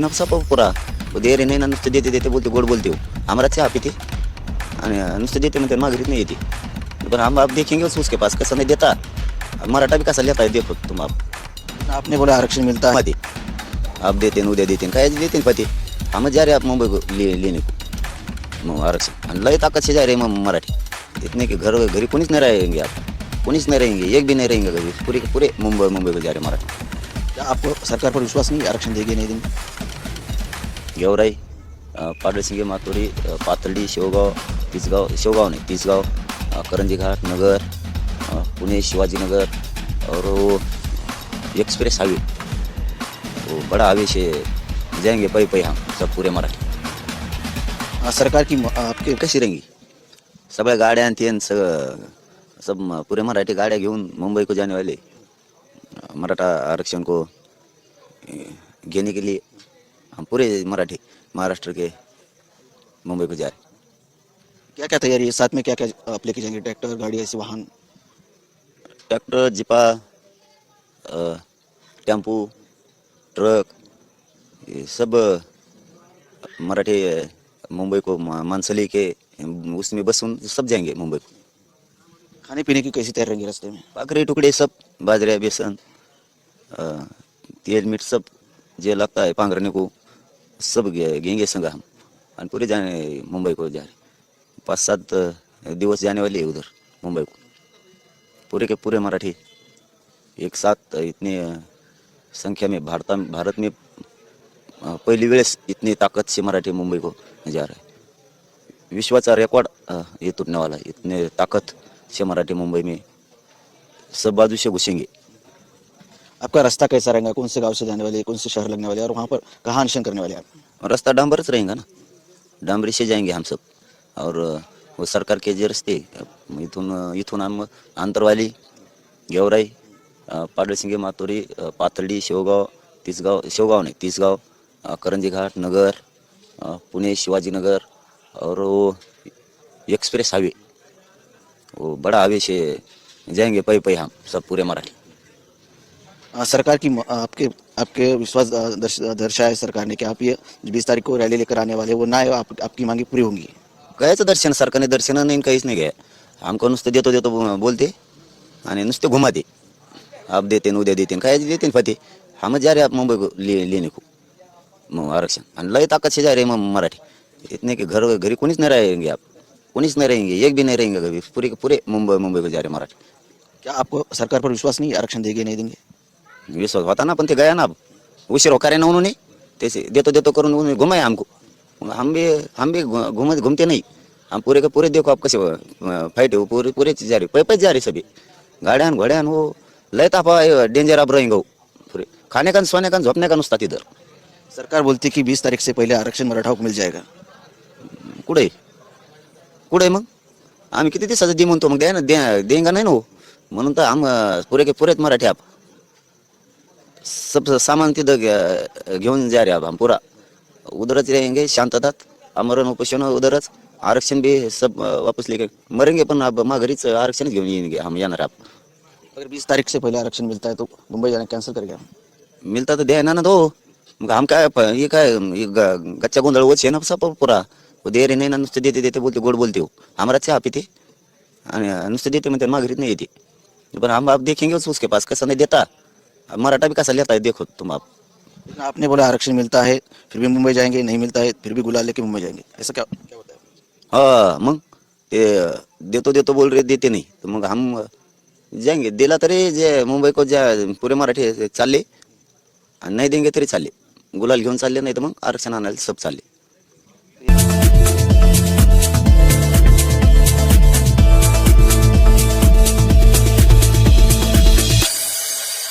नफसा प- पुरा वो दे रे नाही ना नुसतं देते देते बोलते गोड बोलते हो। हमारा चहा पिते आणि नुसतं देते म्हणते माघारीत नाही येते पण हम आप देखेंगे उस- उसके पास कसं नाही देता। मराठा भी कसा लेता है देखो तुम आप। आपने बोला आरक्षण मिलता है। आप देते न उद्या देते न काय देते न पते? हम जा रहे आप मुंबई को ले, लेने को। आरक्षण। लय ताकद से जा रहे मराठी। इतने कि घर घरी कोणीच नाही रहेंगे आप। कोणीच नहीं रहेंगे एक भी नहीं रहेंगे घरी पूरे पूरे मुंबई मुंबई को जा रहे मराठी। आपको सरकार पर विश्वास नहीं आरक्षण देगी नहीं देंगे? गेवराई पाडळसिंगे मातोरी अ, पाथर्डी शेवगाव तिसगाव शेवगाव नहीं तिसगाव अ, करंजी घाट नगर पुणे शिवाजीनगर और वो एक्सप्रेस हाईवे वो बड़ा हाईवे से जाएंगे पै पै हम सब पूरे मराठी. सरकार की आपके कशी रहेंगी? सगळ्या गाड्या आणि ते सगळं सब पूरे मराठी गाड्या घेऊन मुंबई को जाने वाले मराठा आरक्षण को घेने के लिए. हम पूरे मराठी महाराष्ट्र के मुंबई को जा रहे क्या क्या तैयारी है? साथ में क्या क्या आप लेके जाएंगे? ट्रैक्टर गाड़ी ऐसे वाहन? ट्रैक्टर जिपा टेम्पू ट्रक ये सब मराठी मुंबई को मा- मानसं लेके उसमें बसून सब जाएंगे मुंबई को। खाने पीने की कैसी तैयारी रहेंगी रास्ते में? भाकरी टुकड़े सब बाजरे बेसन तेल मीठ सब जे लगता है पांगरने को। सब घेंगे संग हम और पूरे जाने मुंबई को जा रहे पाँच सात दिवस जाने वाले हैं उधर मुंबई को पूरे के पूरे मराठी. एक साथ इतने संख्या में भारत भारत में पहिली वेळेस इतनी ताकत से मराठी मुंबई को जा रहा है. विश्वाचा रेकॉर्ड ये टूटने वाला इतने ताकत से मराठी मुंबई में सब बाजू से घुसेंगे. आपका रास्ता कैसा रहेगा? कौन से गांव से जाने वाले कौन से शहर लगने वाले और वहाँ पर कहाँ अनशन करने वाले आप? और रास्ता डांबरच रहेगा ना? डांबरी से जाएंगे हम सब। और वो सरकार के जे रस्ते इथून इथून आम आंतरवाली गेवराई पाडळसिंगे मातोरी पाथर्डी शेवगाव तिसगाव शेवगाव नहीं तिसगाव करंजी घाट नगर पुणे शिवाजीनगर और वो एक्सप्रेस हाईवे वो बड़ा हाईवे से जाएंगे पै पै हम सब पूरे मराठी. सरकार की आपके आपके विश्वास दर्शाया सरकार ने कि आप ये बीस तारीख को रैली लेकर आने वाले वो ना आए, आप, आपकी मांगे पूरी होंगी। कायचं दर्शन सरकारने दर्शन नाही काहीच नाही घ्या आमको नुसतं देतो देतो बो- बोलते आणि नुसते घुमाते आप देते न उद्या देते न काय देते न फते। हम जा रहे आप मुंबई को ले, लेने को। मग आरक्षण। आणि लय से जा रहे मग मराठी। इतने कि घर घरी कोणीच नाही रहेंगे आप। कोणीच नहीं रहेंगे एक भी नहीं रहेंगे घरी पूरे के पूरे मुंबई मुंबई को जा रहे मराठी। क्या आपको सरकार पर विश्वास नहीं है? आरक्षण देगी नहीं देंगे? विश्वास होता ना पण ते गया ना. उशीर होकारे ना उन्होंने. तैसे देतो देतो करून उन्होंने घुमाया हमको मग हम भी हम भी घु- घूम घूमते नहीं. हम पूरे के पूरे देखो आप कैसे फाइट है पूरे पूरे जा रहे पै जा रहे सभी. गाड्यान घोड्यान वो लय तापा डेंजर आप रहेंगे वो पूरे खाने का सोने का झोपने का नुसता तिधर. सरकार बोलती है कि बीस तारीख से पहले आरक्षण मराठाओं को मिल जाएगा. कुठे? कुठे मग? आम्ही किती दिवसाचं दे म्हणतो मग द्या ना देंगा नाही ना हो? म्हणून तर आम पुरे के पुरेत मराठी आप. सब सामान तिथं घेऊन जा रे आप हम पूरा उधरच रहेंगे शांततात. आमरण उपोषण उधरच आरक्षण भी सब वापस लेके मरेंगे पण अब माघारीच आरक्षणच घेऊन येईन हम येणार आप. अगर बीस तारीख से पहले आरक्षण मिलता है तो मुंबई जाना कैंसिल करेंगे हम मिळता तर द्या ना ना तो. मग आम काय हे काय हे ग- गच्चा गोंधळ वच ना सब पुरा. दे रे नाही ना नुसतं देते देते बोलते गोड बोलते हो. हमारा चहा पिते आणि नुसतं देते म्हणते माघारीत नाही येते. पण हम आप देखेंगे उस- उसके पास कसं नाही देता. मराठा भी कसा लेता है देखो तुम आप. आपने बोला आरक्षण मिलता है फिर भी मुंबई जाएंगे नहीं मिलता है फिर भी गुलाल लेके मुंबई जाएंगे. ऐसा क्या क्या होता है? हा मग ते देतो देतो बोल रहे देते नाही. तर मग हम जाएंगे. दिला तरी जे मुंबई को ज्या पुरे मराठी चालले आणि नाही देंगे तरी चालले. गुलाल घेऊन चालले नाही तर मग आरक्षण आणायला सब चालले.